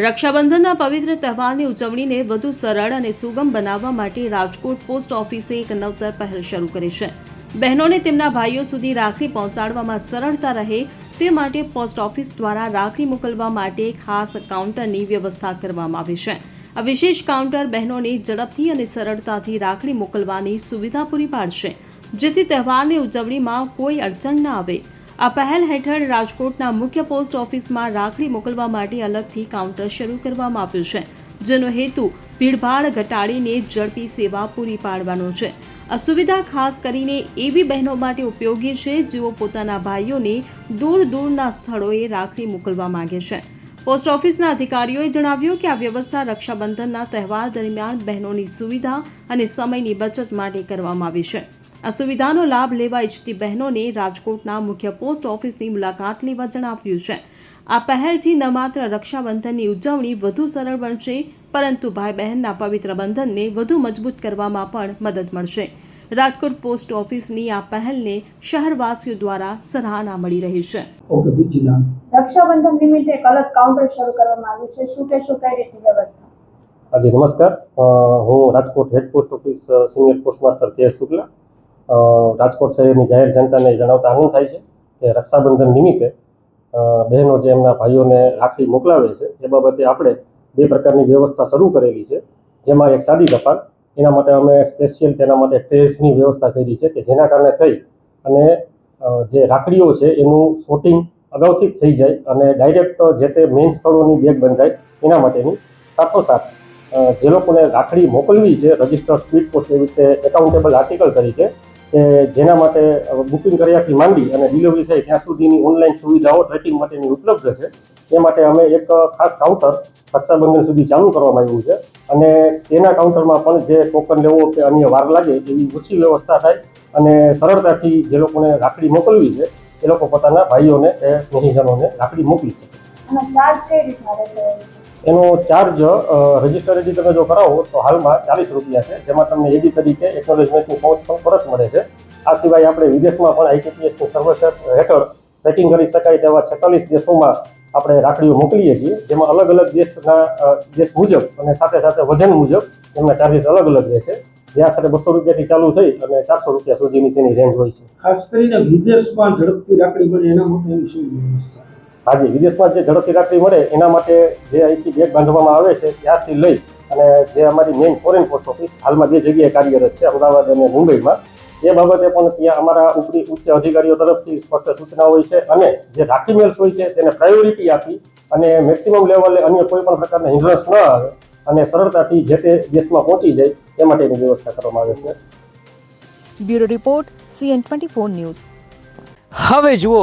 રક્ષાબંધનના પવિત્ર તહેવારની ઉજવણીને વધુ સરળ અને સુગમ બનાવવા માટે રાજકોટ પોસ્ટ ઓફિસે એક નવતર પહેલ શરૂ કરી છે. બહેનોને તેમના ભાઈઓ સુધી રાખડી પહોંચાડવામાં સરળતા રહે તે માટે પોસ્ટ ઓફિસ દ્વારા રાખડી મોકલવા માટે ખાસ કાઉન્ટરની વ્યવસ્થા કરવામાં આવી છે. આ વિશેષ કાઉન્ટર બહેનોને ઝડપથી અને સરળતાથી રાખડી મોકલવાની સુવિધા પૂરી પાડશે. જેથી તહેવારની ઉજવણીમાં કોઈ અડચણ ન આવે. આ પહેલ હેઠળ રાજકોટના મુખ્ય પોસ્ટ ઓફિસમાં રાખડી મોકલવા માટે અલગથી કાઉન્ટર શરૂ કરવામાં આવ્યું છે, જેનો હેતુ ભીડભાડ ઘટાડીને ઝડપી સેવા પૂરી પાડવાનો છે. આ સુવિધા ખાસ કરીને એવી બહેનો માટે ઉપયોગી છે, જેઓ પોતાના ભાઈઓને દૂર દૂરના સ્થળોએ રાખડી મોકલવા માંગે છે. પોસ્ટ ઓફિસના અધિકારીઓએ જણાવ્યું કે આ વ્યવસ્થા રક્ષાબંધનના તહેવાર દરમિયાન બહેનોની સુવિધા અને સમયની બચત માટે કરવામાં આવી છે. આ સુવિધાનો લાભ લેવા ઈચ્છતી બહેનોને રાજકોટના મુખ્ય પોસ્ટ ઓફિસની મુલાકાત લેવા જણાવ્યું છે. આ પહેલથી ન માત્ર રક્ષાબંધનની ઉજવણી વધુ સરળ બનશે પરંતુ ભાઈ બહેનના પવિત્ર બંધનને વધુ મજબૂત કરવામાં પણ મદદ મળશે. રાજકોટ પોસ્ટ ઓફિસની આ પહેલને શહેરવાસીઓ દ્વારા સરાહના મળી રહી છે. રક્ષાબંધન નિમિત્તે એક અલગ કાઉન્ટર શરૂ કરવામાં આવ્યું છે. શું કે શું કઈ રીતની વ્યવસ્થા? આજે નમસ્કાર. હું Rajkot head post office senior post master K Shukla. Rajkot શહેરની જાહેર જનતાને જણાવતા આનંદ થાય છે કે રક્ષાબંધન નિમિત્તે બહેનો જે એમના ભાઈઓને રાખડી મોકલાવે છે, એ બાબતે આપણે બે પ્રકારની વ્યવસ્થા શરૂ કરેલી છે. જેમાં એક સાદી ટપાલ, એના માટે અમે સ્પેશિયલ તેના માટે ટ્રેસની વ્યવસ્થા કરી છે કે જેના કારણે થઈ અને જે રાખડીઓ છે એનું શોટિંગ અગાઉથી જ થઈ જાય અને ડાયરેક્ટ જે તે મેઇન સ્થળોની બેગ બંધાય, એના માટેની સાથોસાથ જે લોકોને રાખડી મોકલવી છે રજિસ્ટર સ્પીડ પોસ્ટ એવી રીતે એકાઉન્ટેબલ આર્ટિકલ તરીકે કે જેના માટે બુકિંગ કર્યાથી માંડી અને ડિલિવરી થાય ત્યાં સુધીની ઓનલાઈન સુવિધાઓ, ટ્રેકિંગ માટેની ઉપલબ્ધ છે એ માટે અમે એક ખાસ કાઉન્ટર રક્ષાબંધન સુધી ચાલુ કરવામાં આવ્યું છે. અને તેના કાઉન્ટરમાં પણ જે ટોકન લેવો કે અન્ય વાર લાગે એવી ઓછી વ્યવસ્થા થાય અને સરળતાથી જે લોકોને રાખડી મોકલવી છે, એ લોકો પોતાના ભાઈઓને કે સ્નેહીજનોને રાખડી મોકલી શકે. અને ચાર્જ કઈ રીતના રહેશે એનો ચાર્જ રજિસ્ટર એડી તમે જો કરાવો, તો હાલમાં ચાલીસ રૂપિયા છે, જેમાં તમને એડી તરીકે એકનોલેજમેન્ટની પહોંચ પણ પરત મળે છે. આ સિવાય આપણે વિદેશમાં પણ આઈટીપીએસની સર્વિસ હેઠળ ટ્રેકિંગ કરી શકાય તેવા છેતાલીસ દેશોમાં આપણે રાખડીઓ મોકલીએ છીએ, જેમાં અલગ અલગ દેશના દેશ મુજબ અને સાથે સાથે વજન મુજબ એમના ચાર્જીસ અલગ અલગ રહેશે જે આશરે બસો રૂપિયાથી ચાલુ થઈ અને ચારસો રૂપિયા સુધીની તેની રેન્જ હોય છે. ખાસ કરીને વિદેશમાં ઝડપથી રાખડી મળે એના માટે શું વ્યવસ્થા? હાજી વિદેશમાં જે ઝડપથી રાખડી મળે એના માટે જે અહીંથી ગેટ બાંધવામાં આવે છે ત્યાંથી લઈ અને જે અમારી મેઇન ફોરેન પોસ્ટ ઓફિસ હાલમાં બે જગ્યાએ કાર્યરત છે અમદાવાદ અને મુંબઈમાં. એ બાબતે પણ ત્યાં અમારા ઉપરી ઉચ્ચ અધિકારીઓ તરફથી સ્પષ્ટ સૂચના હોય છે અને જે રાખી મેલ્સ હોય છે તેને પ્રાયોરિટી આપી અને મેક્સિમમ લેવલે અન્ય કોઈ પણ પ્રકારના હિન્ડ્રન્સ ન આવે અને સરળતાથી જે તે દેશમાં પહોંચી જાય એ માટેની વ્યવસ્થા કરવામાં આવે છે. Bureau report CN twenty news. હવે જુઓ